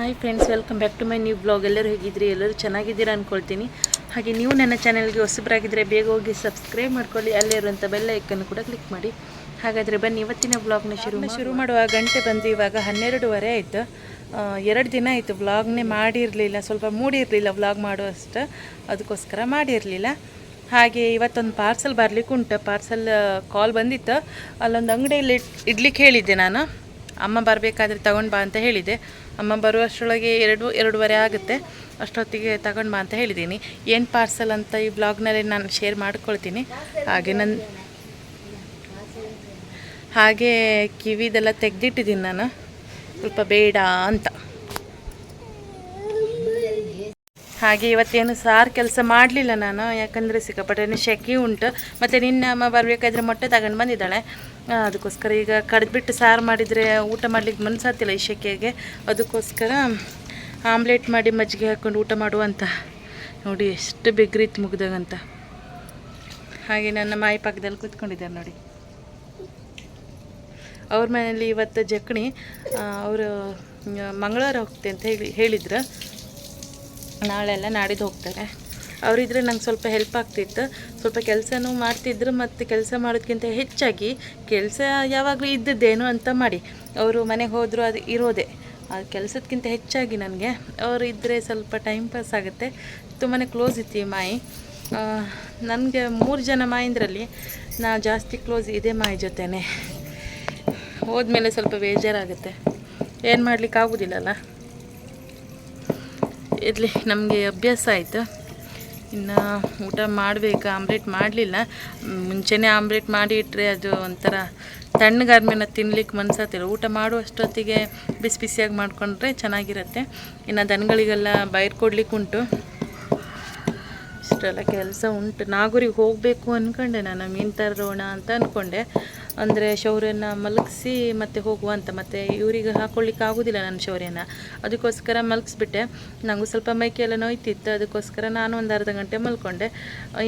Hi friends welcome back to my new blog. ಎಲ್ಲರೂ ಹೇಗಿದ್ರಿ ಎಲ್ಲರೂ ಚೆನ್ನಾಗಿದ್ದೀರಾ ಅಂದ್ಕೊಳ್ತೀನಿ ಹಾಗೆ ನೀವು ನನ್ನ ಚಾನಲ್ಗೆ ಹೊಸಬರಾಗಿದ್ದರೆ ಬೇಗ ಹೋಗಿ ಸಬ್ಸ್ಕ್ರೈಬ್ ಮಾಡ್ಕೊಳ್ಳಿ. ಅಲ್ಲೇ ಇರುವಂಥ ಬೆಲ್ಲ ಐಕನ್ನು ಕೂಡ ಕ್ಲಿಕ್ ಮಾಡಿ. ಹಾಗಾದರೆ ಬನ್ನಿ ಇವತ್ತಿನ ಬ್ಲಾಗ್ನ ಶುರು ಶುರು ಮಾಡುವ ಗಂಟೆ ಬಂದು ಇವಾಗ ಹನ್ನೆರಡುವರೆ ಆಯಿತು. ಎರಡು ದಿನ ಆಯಿತು ಬ್ಲಾಗ್ನೇ ಮಾಡಿರಲಿಲ್ಲ. ಸ್ವಲ್ಪ ಮೂಡಿರಲಿಲ್ಲ ಬ್ಲಾಗ್ ಮಾಡುವಷ್ಟು. ಅದಕ್ಕೋಸ್ಕರ ಮಾಡಿರಲಿಲ್ಲ. ಹಾಗೆ ಇವತ್ತೊಂದು ಪಾರ್ಸಲ್ ಬರಲಿಕ್ಕೆ ಉಂಟು. ಪಾರ್ಸಲ್ ಕಾಲ್ ಬಂದಿತ್ತು. ಅಲ್ಲೊಂದು ಅಂಗಡಿಯಲ್ಲಿ ಇಡ್ಲಿಕ್ಕೆ ಹೇಳಿದ್ದೆ ನಾನು. ಅಮ್ಮ ಬರಬೇಕಾದ್ರೆ ತಗೊಂಡು ಬಾ ಅಂತ ಹೇಳಿದೆ. ಅಮ್ಮ ಬರುವಷ್ಟರೊಳಗೆ ಎರಡು, ಎರಡೂವರೆ ಆಗುತ್ತೆ. ಅಷ್ಟೊತ್ತಿಗೆ ತಗೊಂಡು ಬಾ ಅಂತ ಹೇಳಿದ್ದೀನಿ ಏನು ಪಾರ್ಸಲ್ ಅಂತ ಈ ಬ್ಲಾಗ್ನಲ್ಲಿ ನಾನು ಶೇರ್ ಮಾಡ್ಕೊಳ್ತೀನಿ. ಹಾಗೆ ನನ್ನ ಹಾಗೆ ಕಿವಿದೆಲ್ಲ ತೆಗೆದಿಟ್ಟಿದ್ದೀನಿ ನಾನು. ಸ್ವಲ್ಪ ಬೇಡ ಅಂತ. ಹಾಗೆ ಇವತ್ತೇನು ಸಾರು ಕೆಲಸ ಮಾಡಲಿಲ್ಲ ನಾನು, ಯಾಕಂದರೆ ಸಿಕ್ಕಾಪಟ್ಟೆ ಶೆಕೆ ಉಂಟು. ಮತ್ತು ನಿನ್ನೆ ಅಮ್ಮ ಬರಬೇಕಾದ್ರೆ ಮೊಟ್ಟೆ ತಗೊಂಡು ಬಂದಿದ್ದಾಳೆ. ಅದಕ್ಕೋಸ್ಕರ ಈಗ ಕಡ್ದುಬಿಟ್ಟು ಸಾರು ಮಾಡಿದರೆ ಊಟ ಮಾಡ್ಲಿಕ್ಕೆ ಮನಸ್ಸಾತಿಲ್ಲ ಈ ಶೆಕೆಗೆ. ಅದಕ್ಕೋಸ್ಕರ ಆಮ್ಲೆಟ್ ಮಾಡಿ ಮಜ್ಜಿಗೆ ಹಾಕ್ಕೊಂಡು ಊಟ ಮಾಡುವಂತ. ನೋಡಿ ಎಷ್ಟು ಬೆಗ್ರಿತ್ತು ಮುಗ್ದಾಗಂತ. ಹಾಗೆ ನನ್ನ ಮಾಯಿ ಪಕ್ಕದಲ್ಲಿ ಕೂತ್ಕೊಂಡಿದ್ದಾರೆ ನೋಡಿ. ಅವ್ರ ಮನೇಲಿ ಇವತ್ತು ಜಕ್ಣಿ ಅವರು ಮಂಗಳವಾರ ಹೋಗ್ತೆ ಅಂತ ಹೇಳಿ, ಹೇಳಿದ್ರು. ನಾಳೆ ಎಲ್ಲ ನಾಡಿದ್ದು ಹೋಗ್ತಾರೆ. ಅವರಿದ್ರೆ ನಂಗೆ ಸ್ವಲ್ಪ ಹೆಲ್ಪ್ ಆಗ್ತಿತ್ತು. ಸ್ವಲ್ಪ ಕೆಲಸನೂ ಮಾಡ್ತಿದ್ರು ಮತ್ತು ಕೆಲಸ ಮಾಡೋದಕ್ಕಿಂತ ಹೆಚ್ಚಾಗಿ ಕೆಲಸ ಯಾವಾಗಲೂ ಇದ್ದದ್ದೇನು ಅಂತ ಮಾಡಿ. ಅವರು ಮನೆಗೆ ಹೋದರೂ ಅದು ಇರೋದೇ. ಆ ಕೆಲಸದಕ್ಕಿಂತ ಹೆಚ್ಚಾಗಿ ನನಗೆ ಅವರು ಇದ್ದರೆ ಸ್ವಲ್ಪ ಟೈಮ್ ಪಾಸ್ ಆಗುತ್ತೆ. ತುಂಬಾ ಕ್ಲೋಸ್ ಇತ್ತು ಈ ಮಾಯಿ. ನನಗೆ ಮೂರು ಜನ ಮಾಯಿಂದ್ರಲ್ಲಿ ನಾ ಜಾಸ್ತಿ ಕ್ಲೋಸ್ ಇದೆ ಮಾಯಿ ಜೊತೆನೇ. ಹೋದ್ಮೇಲೆ ಸ್ವಲ್ಪ ಬೇಜಾರಾಗುತ್ತೆ. ಏನು ಮಾಡ್ಲಿಕ್ಕೆ ಆಗೋದಿಲ್ಲಲ್ಲ ಇರಲಿ, ನಮಗೆ ಅಭ್ಯಾಸ ಆಯಿತು. ಇನ್ನು ಊಟ ಮಾಡಬೇಕು, ಆಮ್ಲೆಟ್ ಮಾಡಲಿಲ್ಲ. ಮುಂಚೆನೇ ಆಮ್ಲೆಟ್ ಮಾಡಿ ಇಟ್ಟರೆ ಅದು ಒಂಥರ ತಣ್ಣಗಾದ್ಮೇಲೆ ತಿನ್ಲಿಕ್ಕೆ ಮನ್ಸತ್ತಿಲ್ಲ ಊಟ ಮಾಡುವಷ್ಟೊತ್ತಿಗೆ ಬಿಸಿ ಬಿಸಿಯಾಗಿ ಮಾಡಿಕೊಂಡ್ರೆ ಚೆನ್ನಾಗಿರುತ್ತೆ. ಇನ್ನು ದನಗಳಿಗೆಲ್ಲ ಬೈರ್ ಕೊಡ್ಲಿಕ್ಕೆ ಉಂಟು. ಇಷ್ಟೆಲ್ಲ ಕೆಲಸ ಉಂಟು. ನಾಗೂರಿಗೆ ಹೋಗಬೇಕು ಅಂದ್ಕೊಂಡೆ ನಾನು ಮೀನು ತರೋಣ ಅಂತ ಅಂದ್ಕೊಂಡೆ ಅಂದರೆ ಶೌರ್ಯನ ಮಲಗಿಸಿ ಮತ್ತೆ ಹೋಗುವ ಅಂತ ಮತ್ತು ಇವರಿಗೆ ಹಾಕೊಳ್ಳಿಕ್ಕೆ ಆಗೋದಿಲ್ಲ ನನ್ನ ಶೌರ್ಯನ. ಅದಕ್ಕೋಸ್ಕರ ಮಲಗಿಸ್ಬಿಟ್ಟೆ. ನನಗೂ ಸ್ವಲ್ಪ ಮೈಕೆಲ್ಲ ನೋಯ್ತಿತ್ತು, ಅದಕ್ಕೋಸ್ಕರ ನಾನು ಒಂದು ಅರ್ಧ ಗಂಟೆ ಮಲ್ಕೊಂಡೆ.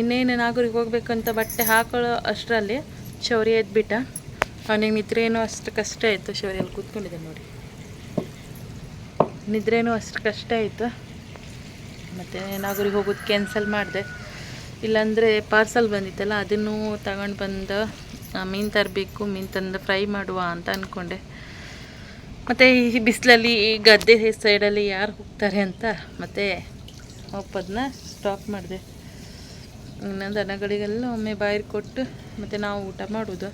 ಇನ್ನೇನು ನಾಗೂರಿಗೆ ಅಂತ ಬಟ್ಟೆ ಹಾಕೊಳ್ಳೋ ಅಷ್ಟರಲ್ಲಿ ಶೌರ್ಯ ಎದ್ಬಿಟ್ಟ. ಅವನಿಗೆ ನಿದ್ರೇನೂ ಅಷ್ಟು ಕಷ್ಟ ಆಯಿತು ಶೌರ್ಯಲ್ಲಿ ಕೂತ್ಕೊಂಡಿದ್ದೆ ನೋಡಿ. ನಿದ್ರೇನೂ ಅಷ್ಟು ಕಷ್ಟ ಆಯಿತು. ಮತ್ತು ನಾಗೂರಿಗೆ ಹೋಗೋದು ಕ್ಯಾನ್ಸಲ್ ಮಾಡಿದೆ. ಇಲ್ಲಾಂದರೆ ಪಾರ್ಸಲ್ ಬಂದಿತ್ತಲ್ಲ, ಅದನ್ನು ತಗೊಂಡು ಬಂದು ಮೀನು ತರಬೇಕು, ಮೀನು ತಂದು ಫ್ರೈ ಮಾಡುವ ಅಂತ ಅಂದ್ಕೊಂಡೆ ಮತ್ತು ಈ ಬಿಸಿಲಲ್ಲಿ ಈ ಗದ್ದೆ ಸೈಡಲ್ಲಿ ಯಾರು ಹೋಗ್ತಾರೆ ಅಂತ ಮತ್ತೆ ಒಪ್ಪದನ್ನ ಸ್ಟಾಪ್ ಮಾಡಿದೆ. ಇನ್ನು ದನಗಳಿಗೆಲ್ಲ ಒಮ್ಮೆ ಬಾಯಿರ್ ಕೊಟ್ಟು ಮತ್ತು ನಾವು ಊಟ ಮಾಡೋದು.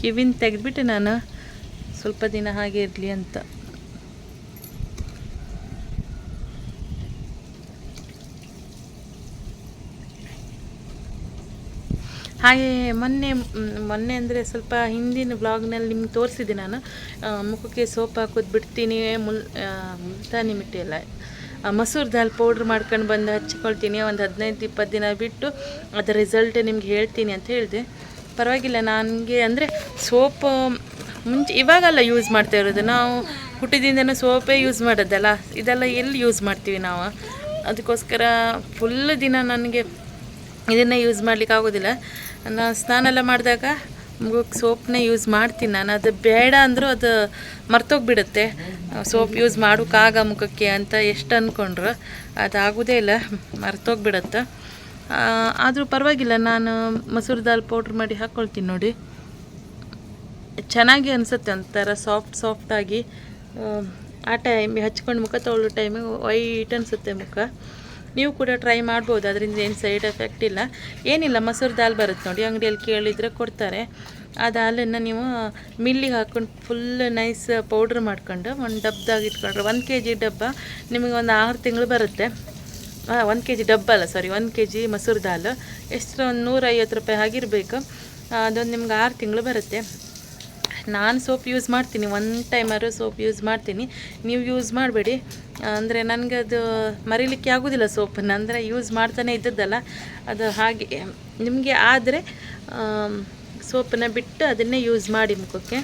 ಕಿವಿನ ತೆಗೆದ್ಬಿಟ್ಟು ನಾನು. ಸ್ವಲ್ಪ ದಿನ ಹಾಗೆ ಇರಲಿ ಅಂತ. ಹಾಗೆ ಮೊನ್ನೆ ಮೊನ್ನೆ ಅಂದರೆ ಸ್ವಲ್ಪ ಹಿಂದಿನ ಬ್ಲಾಗ್ನಲ್ಲಿ ನಿಮ್ಗೆ ತೋರಿಸಿದೆ ನಾನು. ಮುಖಕ್ಕೆ ಸೋಪ್ ಹಾಕೋದು ಬಿಡ್ತೀನಿ, ಮುಲ್ ಮುಲ್ತಾನಿ ಮಿಟ್ಟಿ ಮೊಸರು ಮಸೂರ್ ದಾಲ್ ಪೌಡ್ರ್ ಮಾಡ್ಕೊಂಡು ಬಂದು ಹಚ್ಕೊಳ್ತೀನಿ ಒಂದು ಹದಿನೈದು ಇಪ್ಪತ್ತು ದಿನ ಬಿಟ್ಟು ಅದರ ರಿಸಲ್ಟ್ ನಿಮ್ಗೆ ಹೇಳ್ತೀನಿ ಅಂತ ಹೇಳಿದೆ. ಪರವಾಗಿಲ್ಲ, ನನಗೆ ಅಂದರೆ ಸೋಪ್, ಮುಂಚೆ ಇವಾಗಲ್ಲ ಯೂಸ್ ಮಾಡ್ತಾ ಇರೋದು. ನಾವು ಹುಟ್ಟಿದಿಂದನೂ ಸೋಪೇ ಯೂಸ್ ಮಾಡೋದಲ್ಲ, ಇದೆಲ್ಲ ಎಲ್ಲಿ ಯೂಸ್ ಮಾಡ್ತೀವಿ ನಾವು? ಅದಕ್ಕೋಸ್ಕರ ಫುಲ್ ದಿನ ನನಗೆ ಇದನ್ನೇ ಯೂಸ್ ಮಾಡ್ಲಿಕ್ಕೆ ಆಗೋದಿಲ್ಲ ನಾನು ಸ್ನಾನ ಎಲ್ಲ ಮಾಡಿದಾಗ ಸೋಪ್ನೇ ಯೂಸ್ ಮಾಡ್ತೀನಿ ನಾನು. ಅದು ಬೇಡ ಅಂದರೂ ಅದು ಮರ್ತೋಗ್ಬಿಡುತ್ತೆ. ಸೋಪ್ ಯೂಸ್ ಮಾಡೋಕ್ಕಾಗ ಮುಖಕ್ಕೆ ಅಂತ ಎಷ್ಟು ಅಂದ್ಕೊಂಡ್ರು ಅದು ಆಗೋದೇ ಇಲ್ಲ, ಮರ್ತೋಗ್ಬಿಡುತ್ತೆ. ಆದರೂ ಪರವಾಗಿಲ್ಲ, ನಾನು ಮೊಸರು ದಾಲ್ ಪೌಡ್ರ್ ಮಾಡಿ ಹಾಕ್ಕೊಳ್ತೀನಿ ನೋಡಿ. ಚೆನ್ನಾಗಿ ಅನಿಸುತ್ತೆ ಒಂಥರ ಸಾಫ್ಟ್ ಸಾಫ್ಟಾಗಿ ಆ ಟೈಮಿಗೆ ಹಚ್ಕೊಂಡು ಮುಖ ತೊಗೊಳ್ಳೋ ಟೈಮಿಗೆ ವೈಟ್ ಅನಿಸುತ್ತೆ ಮುಖ. ನೀವು ಕೂಡ ಟ್ರೈ ಮಾಡ್ಬೋದು. ಅದರಿಂದ ಏನು ಸೈಡ್ ಎಫೆಕ್ಟ್ ಇಲ್ಲ. ಏನಿಲ್ಲ, ಮೊಸರು ದಾಲ್ ಬರುತ್ತೆ ನೋಡಿ. ಅಂಗಡಿಯಲ್ಲಿ ಕೇಳಿದರೆ ಕೊಡ್ತಾರೆ. ಆ ದಾಲನ್ನು ನೀವು ಮಿಲ್ಲಿಗೆ ಹಾಕ್ಕೊಂಡು ಫುಲ್ ನೈಸ್ ಪೌಡ್ರ್ ಮಾಡ್ಕೊಂಡು ಒಂದು ಡಬ್ದಾಗಿ ಇಟ್ಕೊಂಡ್ರೆ ಒಂದು ಕೆ ಜಿ ಡಬ್ಬ ನಿಮಗೆ ಒಂದು ಆರು ತಿಂಗಳು ಬರುತ್ತೆ. ಒಂದು ಕೆ ಜಿ ಡಬ್ಬ ಅಲ್ಲ ಸಾರಿ ಒಂದು ಕೆ ಜಿ ಮೊಸರು ದಾಲ್. ಎಷ್ಟು ಒಂದು ನೂರೈವತ್ತು ರೂಪಾಯಿ ಆಗಿರಬೇಕು ಅದೊಂದು ನಿಮ್ಗೆ ಆರು ತಿಂಗಳು ಬರುತ್ತೆ. ನಾನು ಸೋಪ್ ಯೂಸ್ ಮಾಡ್ತೀನಿ ಒನ್ ಟೈಮರು ಸೋಪ್ ಯೂಸ್ ಮಾಡ್ತೀನಿ. ನೀವು ಯೂಸ್ ಮಾಡಬೇಡಿ. ಅಂದರೆ ನನಗೆ ಅದು ಮರೀಲಿಕ್ಕೆ ಆಗೋದಿಲ್ಲ ಸೋಪನ್ನು, ಅಂದರೆ ಯೂಸ್ ಮಾಡ್ತಾನೆ ಇದ್ದದ್ದಲ್ಲ. ಅದು ಹಾಗೆ, ನಿಮಗೆ ಆದರೆ ಸೋಪನ್ನು ಬಿಟ್ಟು ಅದನ್ನೇ ಯೂಸ್ ಮಾಡಿ ಮುಖಕ್ಕೆ.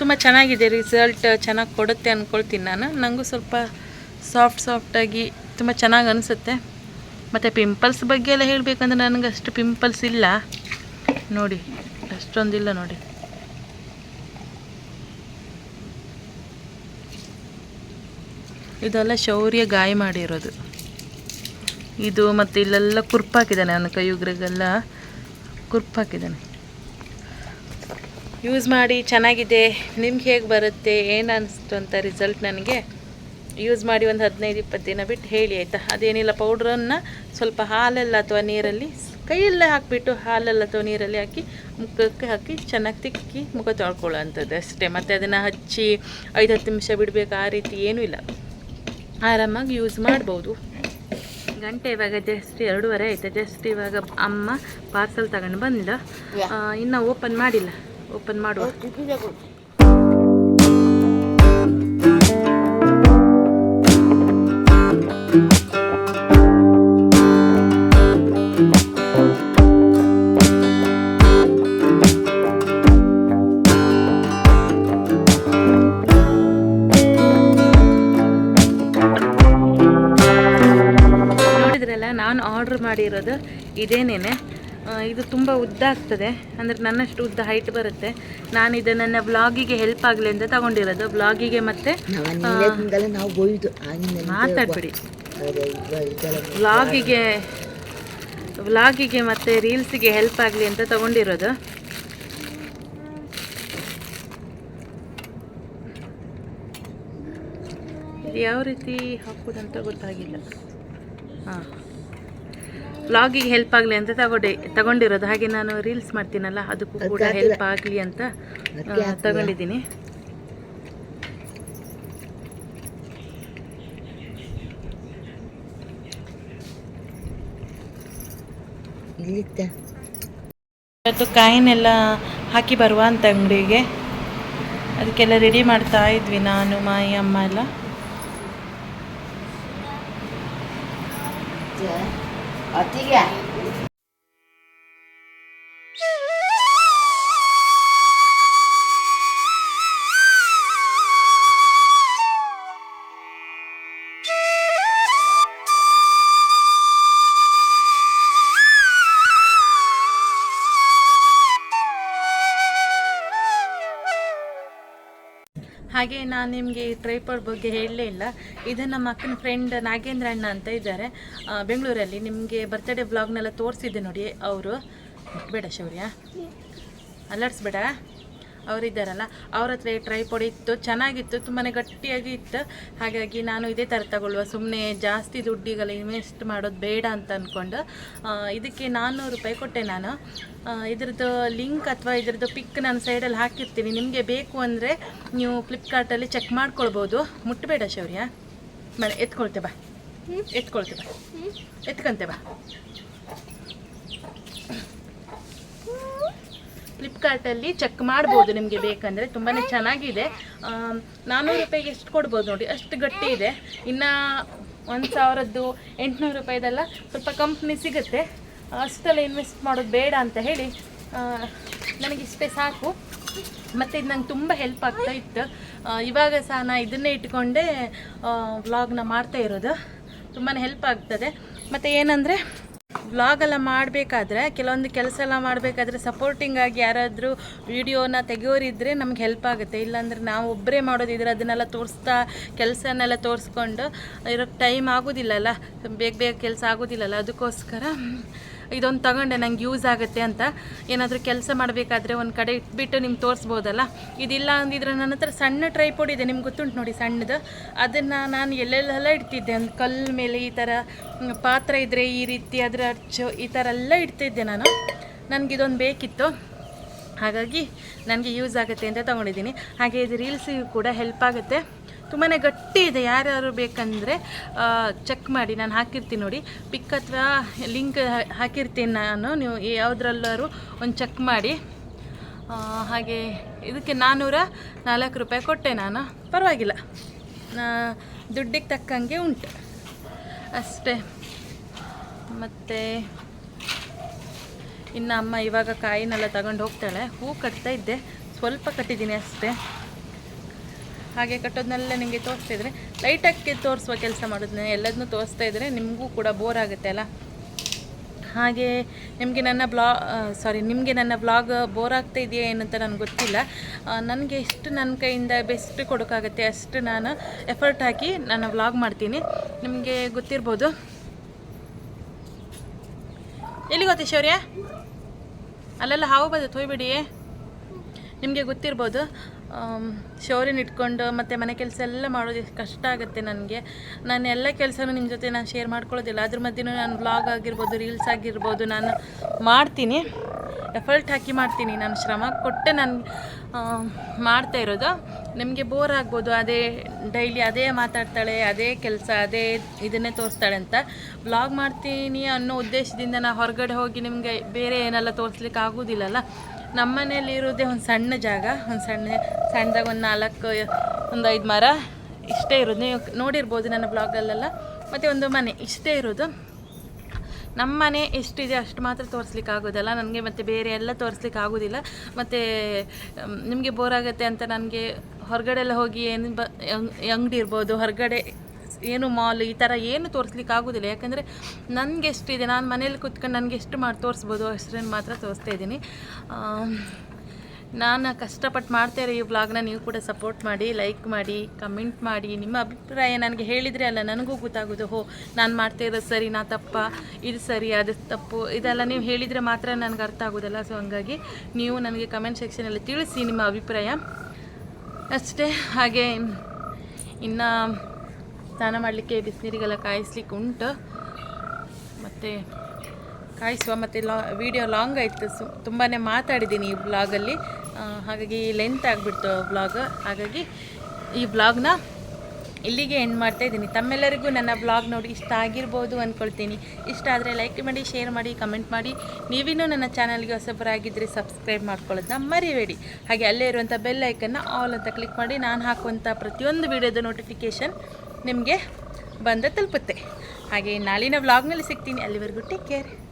ತುಂಬ ಚೆನ್ನಾಗಿದೆ ರಿಸಲ್ಟ್ ಚೆನ್ನಾಗಿ ಕೊಡುತ್ತೆ ಅಂದ್ಕೊಳ್ತೀನಿ ನಾನು. ನನಗೂ ಸ್ವಲ್ಪ ಸಾಫ್ಟ್ ಸಾಫ್ಟಾಗಿ ತುಂಬ ಚೆನ್ನಾಗಿ ಅನಿಸುತ್ತೆ. ಮತ್ತು ಪಿಂಪಲ್ಸ್ ಬಗ್ಗೆ ಎಲ್ಲ ಹೇಳಬೇಕಂದ್ರೆ ನನಗೆ ಅಷ್ಟು ಪಿಂಪಲ್ಸ್ ಇಲ್ಲ. ನೋಡಿ, ಅಷ್ಟೊಂದಿಲ್ಲ ನೋಡಿ. ಇದೆಲ್ಲ ಶೌರ್ಯ ಗಾಯ ಮಾಡಿರೋದು. ಇದು ಮತ್ತು ಇಲ್ಲೆಲ್ಲ ಕುರ್ಪಾಕಿದ್ದಾನೆ ಅವನ ಕೈಯುಗ್ರಿಗೆಲ್ಲ ಕುರ್ಪಾಕಿದ್ದಾನೆ. ಯೂಸ್ ಮಾಡಿ ಚೆನ್ನಾಗಿದೆ. ನಿಮ್ಗೆ ಹೇಗೆ ಬರುತ್ತೆ? ಏನು ಅನಿಸ್ತು ಅಂತ ರಿಸಲ್ಟ್ ನನಗೆ? ಯೂಸ್ ಮಾಡಿ ಒಂದು ಹದಿನೈದು, ಇಪ್ಪತ್ತು ದಿನ ಬಿಟ್ಟು ಹೇಳಿ ಆಯಿತಾ? ಅದೇನಿಲ್ಲ ಪೌಡ್ರನ್ನು ಸ್ವಲ್ಪ ಹಾಲೆಲ್ಲ ಅಥವಾ ನೀರಲ್ಲಿ ಕೈಯಲ್ಲೇ ಹಾಕಿಬಿಟ್ಟು ಹಾಲೆಲ್ಲ ಅಥವಾ ನೀರಲ್ಲಿ ಹಾಕಿ ಮುಖಕ್ಕೆ ಹಾಕಿ ಚೆನ್ನಾಗಿ ತಿಕ್ಕಿ ಮುಖ ತೊಳ್ಕೊಳ್ಳೋ ಅಂಥದ್ದು ಅಷ್ಟೇ. ಮತ್ತು ಅದನ್ನು ಹಚ್ಚಿ ಐದು, ಹತ್ತು ನಿಮಿಷ ಬಿಡಬೇಕು. ಆ ರೀತಿ ಏನೂ ಇಲ್ಲ. ಆರಾಮಾಗಿ ಯೂಸ್ ಮಾಡ್ಬೋದು. ಗಂಟೆ ಇವಾಗ ಜಸ್ಟ್ ಎರಡೂವರೆ ಆಯಿತು. ಜಸ್ಟ್ ಇವಾಗ ಅಮ್ಮ ಪಾರ್ಸಲ್ ತಗೊಂಡು ಬಂದಿಲ್ಲ ಇನ್ನು ಓಪನ್ ಮಾಡಿಲ್ಲ. ಓಪನ್ ಮಾಡುವ. ನಾನು ಆರ್ಡ್ರ್ ಮಾಡಿರೋದು ಇದೇನೇ ಇದು ತುಂಬ ಉದ್ದ ಆಗ್ತದೆ. ಅಂದರೆ ನನ್ನಷ್ಟು ಉದ್ದ ಹೈಟ್ ಬರುತ್ತೆ. ನಾನು ಇದು ನನ್ನ ವ್ಲಾಗಿಗೆ ಹೆಲ್ಪ್ ಆಗಲಿ ಅಂತ ತಗೊಂಡಿರೋದು. ಬ್ಲಾಗಿಗೆ ಮತ್ತೆ ಮಾತಾಡ್ಬಿಡಿ. ವ್ಲಾಗಿಗೆ ವ್ಲಾಗಿಗೆ ಮತ್ತು ರೀಲ್ಸಿಗೆ ಹೆಲ್ಪ್ ಆಗಲಿ ಅಂತ ತಗೊಂಡಿರೋದು. ಇದು ಯಾವ ರೀತಿ ಹಾಕೋದಂತ ಗೊತ್ತಾಗಿಲ್ಲ. ಹಾಂ ವ್ಲಾಗಿಗೆ ಹೆಲ್ಪ್ ಆಗಲಿ ಅಂತ ತಗೊಂಡೆ ತಗೊಂಡಿರೋದು. ಹಾಗೆ ನಾನು ರೀಲ್ಸ್ ಮಾಡ್ತೀನಲ್ಲ ಅದಕ್ಕೂ ಕೂಡ ಹೆಲ್ಪ್ ಆಗಲಿ ಅಂತ? ತಗೊಂಡಿದ್ದೀನಿ. ಇವತ್ತು ಕಾಯಿನೆಲ್ಲ ಹಾಕಿ ಬರುವ ಅಂತ ಅಂಗಡಿಗೆ. ಅದಕ್ಕೆಲ್ಲ ರೆಡಿ ಮಾಡ್ತಾ ಇದ್ವಿ ನಾನು ಮಾಯಿ ಅಮ್ಮ ಎಲ್ಲ. 啊这个。ಹಾಗೆ ನಾನು ನಿಮಗೆ ಈ ಟ್ರೈಪಾಡ್ ಬಗ್ಗೆ ಹೇಳಲೇ ಇಲ್ಲ. ಇದು ನಮ್ಮ ಅಕ್ಕನ ಫ್ರೆಂಡ್ ನಾಗೇಂದ್ರ ಅಣ್ಣ ಅಂತ ಇದ್ದಾರೆ. ಬೆಂಗಳೂರಲ್ಲಿ ನಿಮಗೆ ಬರ್ತ್ಡೇ ಬ್ಲಾಗ್ನೆಲ್ಲ ತೋರಿಸಿದ್ದೆ ನೋಡಿ ಅವರು. ಬೇಡ ಶೌರ್ಯ. ಅಲ್ಲಾಡಿಸ್ಬೇಡ. ಅವರಿದ್ದಾರಲ್ಲ ಅವ್ರ ಹತ್ರ ಈ ಪೊಡಿ ಇತ್ತು ಚೆನ್ನಾಗಿತ್ತು ತುಂಬಾ ಗಟ್ಟಿಯಾಗಿ ಇತ್ತು. ಹಾಗಾಗಿ ನಾನು ಇದೇ ಥರ ತಗೊಳ್ಳುವ. ಸುಮ್ಮನೆ ಜಾಸ್ತಿ ದುಡ್ಡಿಗೆಲ್ಲ ಇನ್ವೆಸ್ಟ್ ಮಾಡೋದು ಬೇಡ ಅಂತ ಅಂದ್ಕೊಂಡು ಇದಕ್ಕೆ ನಾನ್ನೂರು ರೂಪಾಯಿ ಕೊಟ್ಟೆ ನಾನು. ಇದ್ರದ್ದು ಲಿಂಕ್ ಅಥವಾ ಇದ್ರದ್ದು ಪಿಕ್ ನಾನು ಸೈಡಲ್ಲಿ ಹಾಕಿರ್ತೀನಿ. ನಿಮಗೆ ಬೇಕು ಅಂದರೆ ನೀವು ಫ್ಲಿಪ್ಕಾರ್ಟಲ್ಲಿ ಚೆಕ್ ಮಾಡ್ಕೊಳ್ಬೋದು. ಮುಟ್ಟಬೇಡ ಶೌರ್ಯ. ಬೇಡ ಎತ್ಕೊಳ್ತೆ ಬಾ. ಎತ್ಕೊಳ್ತೆ ಬಾ. ಎತ್ಕೊಂತೆ ಬಾ. ಫ್ಲಿಪ್ಕಾರ್ಟಲ್ಲಿ ಚೆಕ್ ಮಾಡ್ಬೋದು ನಿಮಗೆ ಬೇಕಂದರೆ ತುಂಬಾ ಚೆನ್ನಾಗಿದೆ. ನಾನ್ನೂರು ರೂಪಾಯಿಗೆ ಎಷ್ಟು ಕೊಡ್ಬೋದು ನೋಡಿ, ಅಷ್ಟು ಗಟ್ಟಿ ಇದೆ. ಇನ್ನು ಒಂದು ಸಾವಿರದ್ದು ಎಂಟುನೂರು ರೂಪಾಯಿದೆಲ್ಲ, ಸ್ವಲ್ಪ ಕಂಪ್ನಿ ಸಿಗುತ್ತೆ. ಅಷ್ಟೆಲ್ಲ ಇನ್ವೆಸ್ಟ್ ಮಾಡೋದು ಬೇಡ ಅಂತ ಹೇಳಿ ನನಗಿಷ್ಟೇ ಸಾಕು. ಮತ್ತು ಇದು ನಂಗೆ ತುಂಬ ಹೆಲ್ಪ್ ಆಗ್ತಾ ಇತ್ತು. ಇವಾಗ ಸಹ ನಾನು ಇದನ್ನೇ ಇಟ್ಕೊಂಡೇ ವ್ಲಾಗ್ನ ಮಾಡ್ತಾ ಇರೋದು. ತುಂಬಾ ಹೆಲ್ಪ್ ಆಗ್ತದೆ. ಮತ್ತು ಏನಂದರೆ ವ್ಲಾಗ್ ಎಲ್ಲ ಮಾಡಬೇಕಾದ್ರೆ, ಕೆಲವೊಂದು ಕೆಲಸ ಎಲ್ಲ ಮಾಡಬೇಕಾದ್ರೆ ಸಪೋರ್ಟಿಂಗ್ ಆಗಿ ಯಾರಾದರೂ ವಿಡಿಯೋನ ತೆಗೆಯೋರಿದ್ದರೆ ನಮ್ಗೆ ಹೆಲ್ಪ್ ಆಗುತ್ತೆ. ಇಲ್ಲಾಂದರೆ ನಾವು ಒಬ್ಬರೇ ಮಾಡೋದಿದ್ರೆ ಅದನ್ನೆಲ್ಲ ತೋರಿಸ್ತಾ, ಕೆಲಸನೆಲ್ಲ ತೋರಿಸ್ಕೊಂಡು ಇರೋಕ್ಕೆ ಟೈಮ್ ಆಗೋದಿಲ್ಲಲ್ಲ. ಬೇಗ ಬೇಗ ಕೆಲಸ ಆಗೋದಿಲ್ಲಲ್ಲ. ಅದಕ್ಕೋಸ್ಕರ ಇದೊಂದು ತಗೊಂಡೆ, ನಂಗೆ ಯೂಸ್ ಆಗುತ್ತೆ ಅಂತ. ಏನಾದರೂ ಕೆಲಸ ಮಾಡಬೇಕಾದ್ರೆ ಒಂದು ಕಡೆ ಇಟ್ಬಿಟ್ಟು ನಿಮ್ಗೆ ತೋರಿಸ್ಬೋದಲ್ಲ? ಇದಿಲ್ಲ ಅಂದಿದ್ರೆ ನನ್ನ ಹತ್ರ ಸಣ್ಣ ಟ್ರೈಪೋಡ್ ಇದೆ, ನಿಮ್ಗೆ ಗೊತ್ತುಂಟು ನೋಡಿ ಸಣ್ಣದು. ಅದನ್ನು ನಾನು ಎಲ್ಲೆಲ್ಲೆಲ್ಲ ಇಡ್ತಿದ್ದೆ. ಒಂದು ಕಲ್ಲು ಮೇಲೆ ಈ ಥರ ಪಾತ್ರ ಇದ್ದರೆ ಈ ರೀತಿ, ಅದರ ಅರ್ಚು ಈ ಥರ ಎಲ್ಲ ಇಡ್ತಿದ್ದೆ ನಾನು. ನನಗೆ ಇದೊಂದು ಬೇಕಿತ್ತು. ಹಾಗಾಗಿ ನನಗೆ ಯೂಸ್ ಆಗುತ್ತೆ ಅಂತ ತೊಗೊಂಡಿದ್ದೀನಿ. ಹಾಗೆ ಇದು ರೀಲ್ಸಿಗೂ ಕೂಡ ಹೆಲ್ಪ್ ಆಗುತ್ತೆ. ತುಂಬಾ ಗಟ್ಟಿ ಇದೆ. ಯಾರ್ಯಾರು ಬೇಕಂದರೆ ಚೆಕ್ ಮಾಡಿ. ನಾನು ಹಾಕಿರ್ತೀನಿ ನೋಡಿ. ಪಿಕ್ ಅಥವಾ ಲಿಂಕ್ ಹಾಕಿರ್ತೀನಿ ನಾನು. ನೀವು ಯಾವುದ್ರಲ್ಲಾದ್ರು ಒಂದು ಚೆಕ್ ಮಾಡಿ. ಹಾಗೆ ಇದಕ್ಕೆ ನಾನ್ನೂರ ನಾಲ್ಕು ರೂಪಾಯಿ ಕೊಟ್ಟೆ ನಾನು. ಪರವಾಗಿಲ್ಲ. ದುಡ್ಡಿಗೆ ತಕ್ಕಂಗೆ ಉಂಟು. ಅಷ್ಟೇ. ಮತ್ತು ಇನ್ನು ಅಮ್ಮ ಇವಾಗ ಕಾಯಿನೆಲ್ಲ ತಗೊಂಡು ಹೋಗ್ತಾಳೆ. ಹೂ ಕಟ್ತಾ ಇದ್ದೆ. ಸ್ವಲ್ಪ ಕಟ್ಟಿದ್ದೀನಿ ಅಷ್ಟೇ. ಹಾಗೆ ಕಟ್ಟೋದನ್ನೆಲ್ಲ ನಿಮಗೆ ತೋರಿಸ್ತಾ ಇದ್ದರೆ ಲೈಟಾಗಿ ತೋರಿಸುವ ಕೆಲಸ ಮಾಡೋದನ್ನ ಎಲ್ಲದನ್ನೂ ತೋರಿಸ್ತಾ ಇದ್ದರೆ ನಿಮಗೂ ಕೂಡ ಬೋರ್ ಆಗುತ್ತೆ ಅಲ್ಲ? ಹಾಗೆ ನಿಮಗೆ ನನ್ನ ಬ್ಲಾ ಸಾರಿ ನಿಮಗೆ ನನ್ನ ಬ್ಲಾಗ್ ಬೋರ್ ಆಗ್ತಾ ಇದೆಯಾ ಏನಂತ ನನಗೆ ಗೊತ್ತಿಲ್ಲ. ನನಗೆ ಎಷ್ಟು ನನ್ನ ಕೈಯಿಂದ ಬೆಸ್ಟ್ ಕೊಡೋಕ್ಕಾಗತ್ತೆ ಅಷ್ಟು ನಾನು ಎಫರ್ಟ್ ಹಾಕಿ ನಾನು ವ್ಲಾಗ್ ಮಾಡ್ತೀನಿ. ನಿಮಗೆ ಗೊತ್ತಿರ್ಬೋದು. ಎಲ್ಲಿ ಗೊತ್ತಿ ಶೌರ್ಯ? ಅಲ್ಲೆಲ್ಲ ಹಾವು ಬಂದು ಹೋಯ್ಬಿಡಿ ನಿಮಗೆ ಗೊತ್ತಿರ್ಬೋದು. ಶೌರ್ಯನ ಇಟ್ಕೊಂಡು ಮತ್ತು ಮನೆ ಕೆಲಸ ಎಲ್ಲ ಮಾಡೋದು ಕಷ್ಟ ಆಗುತ್ತೆ ನನಗೆ. ನಾನು ಎಲ್ಲ ಕೆಲಸನೂ ನಿಮ್ಮ ಜೊತೆ ನಾನು ಶೇರ್ ಮಾಡ್ಕೊಳ್ಳೋದಿಲ್ಲ. ಅದ್ರ ಮಧ್ಯೆನೂ ನಾನು ಬ್ಲಾಗ್ ಆಗಿರ್ಬೋದು ರೀಲ್ಸ್ ಆಗಿರ್ಬೋದು, ನಾನು ಮಾಡ್ತೀನಿ. ಎಫರ್ಟ್ ಹಾಕಿ ಮಾಡ್ತೀನಿ. ನಾನು ಶ್ರಮ ಕೊಟ್ಟೆ ನಾನು ಮಾಡ್ತಾ ಇರೋದು. ನಿಮಗೆ ಬೋರ್ ಆಗ್ಬೋದು. ಅದೇ ಡೈಲಿ ಅದೇ ಮಾತಾಡ್ತಾಳೆ, ಅದೇ ಕೆಲಸ, ಅದೇ ಇದನ್ನೇ ತೋರಿಸ್ತಾಳೆ ಅಂತ. ಬ್ಲಾಗ್ ಮಾಡ್ತೀನಿ ಅನ್ನೋ ಉದ್ದೇಶದಿಂದ ನಾನು ಹೊರಗಡೆ ಹೋಗಿ ನಿಮಗೆ ಬೇರೆ ಏನೆಲ್ಲ ತೋರಿಸ್ಲಿಕ್ಕೆ ಆಗೋದಿಲ್ಲಲ್ಲ. ನಮ್ಮ ಮನೇಲಿ ಇರೋದೇ ಒಂದು ಸಣ್ಣ ಜಾಗ, ಒಂದು ಸಣ್ಣ, ಸಣ್ಣದಾಗ ಒಂದು ನಾಲ್ಕು, ಒಂದು ಐದು ಮರ ಇಷ್ಟೇ ಇರೋದು. ನೀವು ನೋಡಿರ್ಬೋದು ನನ್ನ ಬ್ಲಾಗಲ್ಲೆಲ್ಲ. ಮತ್ತು ಒಂದು ಮನೆ ಇಷ್ಟೇ ಇರೋದು. ನಮ್ಮ ಮನೆ ಎಷ್ಟಿದೆ ಅಷ್ಟು ಮಾತ್ರ ತೋರಿಸ್ಲಿಕ್ಕೆ ಆಗೋದಲ್ಲ. ನನಗೆ ಮತ್ತು ಬೇರೆ ಎಲ್ಲ ತೋರಿಸ್ಲಿಕ್ಕೆ ಆಗೋದಿಲ್ಲ. ಮತ್ತು ನಿಮಗೆ ಬೋರ್ ಆಗುತ್ತೆ ಅಂತ ನನಗೆ ಹೊರಗಡೆ ಎಲ್ಲ ಹೋಗಿ ಏನು ಬ ಅಂಗಡಿ ಇರ್ಬೋದು, ಹೊರಗಡೆ ಏನು ಮಾಲ್ ಈ ಥರ ಏನು ತೋರಿಸ್ಲಿಕ್ಕೆ ಆಗೋದಿಲ್ಲ. ಯಾಕಂದರೆ ನನಗೆ ಎಷ್ಟಿದೆ ನಾನು ಮನೇಲಿ ಕೂತ್ಕೊಂಡು ನನಗೆ ಎಷ್ಟು ಮಾಡಿ ತೋರಿಸ್ಬೋದು ಅಷ್ಟರನ್ನು ಮಾತ್ರ ತೋರಿಸ್ತಾ ಇದ್ದೀನಿ. ನಾನು ಕಷ್ಟಪಟ್ಟು ಮಾಡ್ತಾ ಇರೋ ಈ ವ್ಲಾಗ್ನ ನೀವು ಕೂಡ ಸಪೋರ್ಟ್ ಮಾಡಿ ಲೈಕ್ ಮಾಡಿ ಕಮೆಂಟ್ ಮಾಡಿ. ನಿಮ್ಮ ಅಭಿಪ್ರಾಯ ನನಗೆ ಹೇಳಿದರೆ ಅಲ್ಲ, ನನಗೂ ಗೊತ್ತಾಗೋದು ಹೋ, ನಾನು ಮಾಡ್ತಾ ಇರೋದು ಸರಿ, ನಾ ತಪ್ಪ, ಇದು ಸರಿ, ಅದು ತಪ್ಪು. ಇದೆಲ್ಲ ನೀವು ಹೇಳಿದರೆ ಮಾತ್ರ ನನಗೆ ಅರ್ಥ ಆಗೋದಲ್ಲ ಸೊ ಹಂಗಾಗಿ ನೀವು ನನಗೆ ಕಮೆಂಟ್ ಸೆಕ್ಷನಲ್ಲಿ ತಿಳಿಸಿ ನಿಮ್ಮ ಅಭಿಪ್ರಾಯ. ಅಷ್ಟೇ, ಹಾಗೆ ಇನ್ನು ಸ್ನಾನ ಮಾಡಲಿಕ್ಕೆ ಬಿಸಿನೀರಿಗೆಲ್ಲ ಕಾಯಿಸ್ಲಿಕ್ಕೆ ಉಂಟು. ಮತ್ತು ಕಾಯಿಸುವ, ಮತ್ತು ಲಾ ವಿಡಿಯೋ ಲಾಂಗ್ ಆಯಿತು. ಸು ತುಂಬಾ ಮಾತಾಡಿದ್ದೀನಿ ಈ ಬ್ಲಾಗಲ್ಲಿ ಹಾಗಾಗಿ ಲೆಂತ್ ಆಗಿಬಿಡ್ತು ಬ್ಲಾಗ್ ಹಾಗಾಗಿ ಈ ಬ್ಲಾಗ್ನ ಇಲ್ಲಿಗೆ ಎಂಡ್ ಮಾಡ್ತಾ ಇದ್ದೀನಿ. ತಮ್ಮೆಲ್ಲರಿಗೂ ನನ್ನ ಬ್ಲಾಗ್ ನೋಡಿ ಇಷ್ಟ ಆಗಿರ್ಬೋದು ಅಂದ್ಕೊಳ್ತೀನಿ ಇಷ್ಟ ಆದರೆ ಲೈಕ್ ಮಾಡಿ ಶೇರ್ ಮಾಡಿ ಕಮೆಂಟ್ ಮಾಡಿ. ನೀವಿನ್ನೂ ನನ್ನ ಚಾನಲ್ಗೆ ಹೊಸಬರಾಗಿದ್ದರೆ ಸಬ್ಸ್ಕ್ರೈಬ್ ಮಾಡ್ಕೊಳ್ಳೋದನ್ನ ಮರಿಬೇಡಿ. ಹಾಗೆ ಅಲ್ಲೇ ಇರುವಂಥ ಬೆಲ್ ಐಕನ್ನ ಆಲ್ ಅಂತ ಕ್ಲಿಕ್ ಮಾಡಿ. ನಾನು ಹಾಕುವಂಥ ಪ್ರತಿಯೊಂದು ವಿಡಿಯೋದ ನೋಟಿಫಿಕೇಷನ್ ನಿಮಗೆ ಬಂದು ತಲುಪುತ್ತೆ. ಹಾಗೆ ನಾಳಿನ ವ್ಲಾಗ್ನಲ್ಲಿ ಸಿಗ್ತೀನಿ. ಅಲ್ಲಿವರೆಗೂ ಟೇಕ್ ಕೇರ್